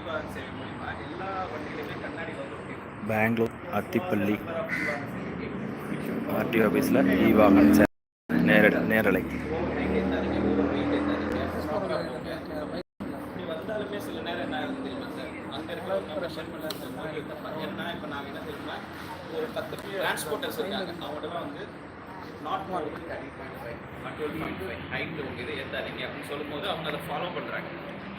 Eva சேவை மூலிமா எல்லா வண்டியிலுமே கண்ணாடி வந்து ஒட்டிடும் பெங்களூர் அத்திப்பள்ளி ஆர்டி ஆஃபீஸில் இ வாகன் நேரடி நேரலை. சில நேரம் என்ன தெரியுமா சார்? அங்கே இருக்கிற மெஷர்மெண்ட் ஏன்னா இப்போ நாங்கள் என்ன தெரியுமா? ஒரு பத்து டிரான்ஸ்போர்ட்டர்ஸ் இருக்காங்க. அவங்கள்ட்ட வந்து not more thirty point five twelve point five height உங்கள் இது ஏற்றாதீங்க அப்படின்னு சொல்லும்போது அவங்க அதை ஃபாலோ பண்ணுறாங்க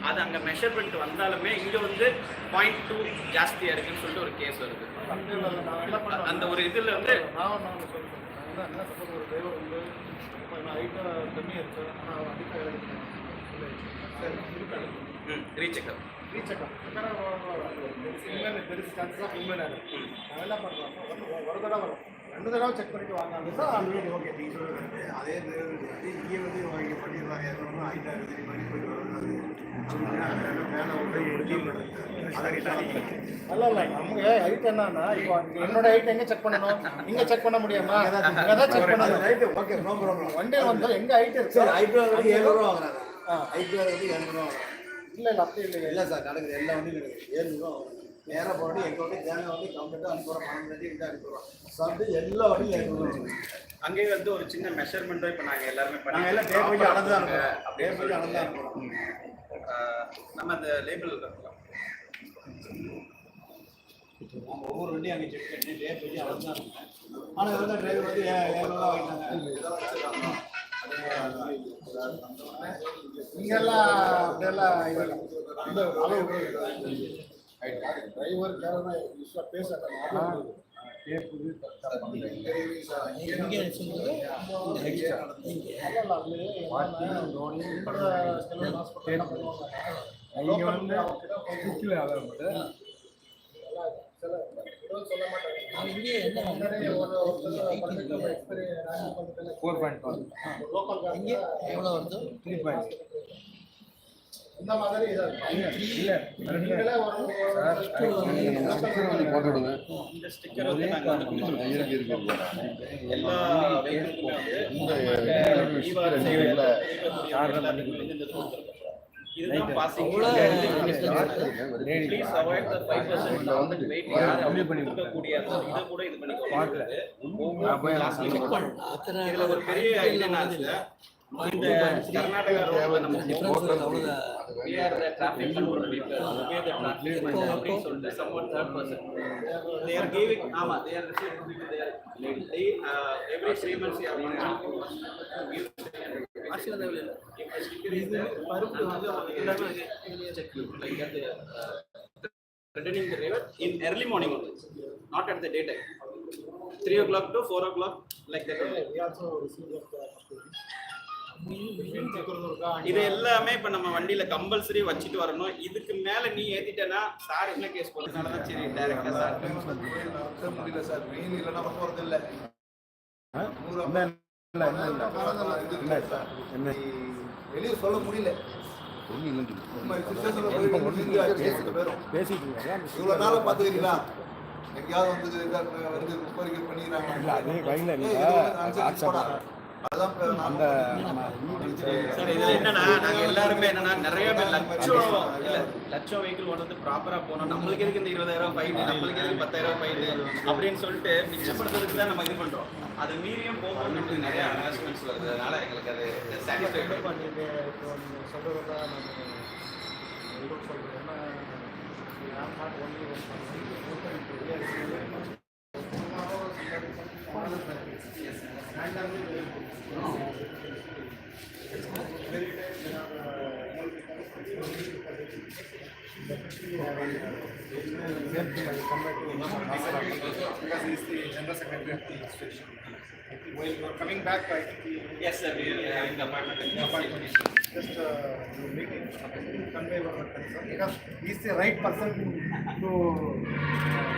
அது அங்கே மெஷர்மெண்ட் வந்தாலுமே இங்கே வந்து பாயிண்ட் டூ ஜாஸ்தியாக இருக்குன்னு சொல்லிட்டு ஒரு கேஸ் வருது. அந்த ஒரு இதில் வந்து ரீசெக்அப் ரீசெக்அப் பெருசு சான்சஸ் ஆஃப் என்ன பண்ணுறோம் ஒரு ஒரு தடவை வரும். ரெண்டு தடவை செக் பண்ணிட்டு வாங்க அது ஓகே நீ சொல்றது அதே இங்கே வந்து இங்கே பண்ணிடுவாங்க எவ்வளோ ஆயிட்டா சரி பண்ணி போயிட்டு ஹைட் என்னன்னா இப்போ என்னோட ஹைட் எங்க செக் பண்ணணும்? இங்க செக் பண்ண முடியுமா? இங்க தான் செக் பண்ணணும். ஓகே நோ ப்ராப்ளம் வண்டி வந்து எங்க ஹைட் இருக்கு? சார் வந்து ஏழ்நூறுவா வாங்குறாங்க. ஆ. ஐபிஓ வந்து இரநூறுவா வாங்குறாங்க. இல்ல இல்ல அப்படி இல்லை. சார் நடக்குது. எல்லா வண்டியும் நடக்குது. வாங்குறாங்க. நேராக போகிறது எங்கள் வண்டி தேங்காய் வண்டி கம்ப்ளீட்டாக அனுப்புகிறோம் பணம் கட்டி இங்கே அனுப்புகிறோம் சாப்பிட்டு எல்லா வண்டியும் வாங்குறாங்க அங்கேயே வந்து ஒரு சின்ன மெஷர்மெண்ட்டும் இப்போ நாங்கள் எல்லாருமே பண்ணி நாங்கள் எல்லாம் டேப் வச்சு அளந்து தான் அப்படியே வச்சு அளந்து தான் அனுப்புகிறோம் நம்ம அந்த லேபிள் இருக்கலாம் நம்ம ஒவ்வொரு வண்டியும் அங்கே செக் பண்ணி டேப் வச்சு அளந்து தான் அனுப்புகிறோம் ஆனால் வந்து டிரைவர் வந்து ஏ ஏழ்நூறுவா வாங்கிட்டாங்க. இங்கெல்லாம் அப்படியெல்லாம் இது. இந்த அளவு டிரைவர் இங்க வந்து ஸ்டிச்சில் அதான் ஃபோர் பாயிண்ட் எவ்வளோ வருது? த்ரீ பாயிண்ட் இந்த மாதிரி இதுல ஒரு பெரிய கர்நாடகா uh, going to பருப்பு வந்து அவங்க எல்லாமே check like at the uh, returning the river in early morning only not at the daytime 3 o'clock to 4 o'clock like that only. இது எல்லாமே இப்ப நம்ம வண்டியில கம்பல்சரி வச்சுட்டு வரணும் இதுக்கு மேல நீ ஏத்திட்டேன்னா சார் என்ன கேஸ் போட்டதுனால தான் சரி டைரக்டா சார் முடியல சார் மெயின் இல்லைன்னா போகிறது இல்லை வெளியே சொல்ல முடியல. இவ்வளவு நாளா பாத்துக்கிறீங்களா எங்கேயாவது வந்து பண்ணிக்கிறாங்க அந்த சார் இதுல என்னன்னா நாங்க எல்லாருமே என்னன்னா நிறைய பேர் லட்சம் இல்ல லட்சம் வெஹிக்கிள் ஓடுறது ப்ராப்பரா போனோம் நம்மளுக்கு எதுக்கு இந்த இருபதாயிரம் ஃபைன் நம்மளுக்கு எதுக்கு பத்தாயிரம் ஃபைன் அப்படின்னு சொல்லிட்டு மிச்சப்படுத்துறதுக்கு தான் நம்ம இது பண்றோம். அது மீறியும் போகணும்னு நிறைய அனௌன்ஸ்மெண்ட்ஸ் வருது. அதனால எங்களுக்கு அது சாட்டிஸ்ஃபைடு சொல்றதா நான் இது சொல்றேன். ஏன்னா because he's the general secretary of the institution. Well, you are coming back, right? Yes, sir. We are having the appointment. The appointment. Just uh, meet him. Convey your concern because he is the right person to.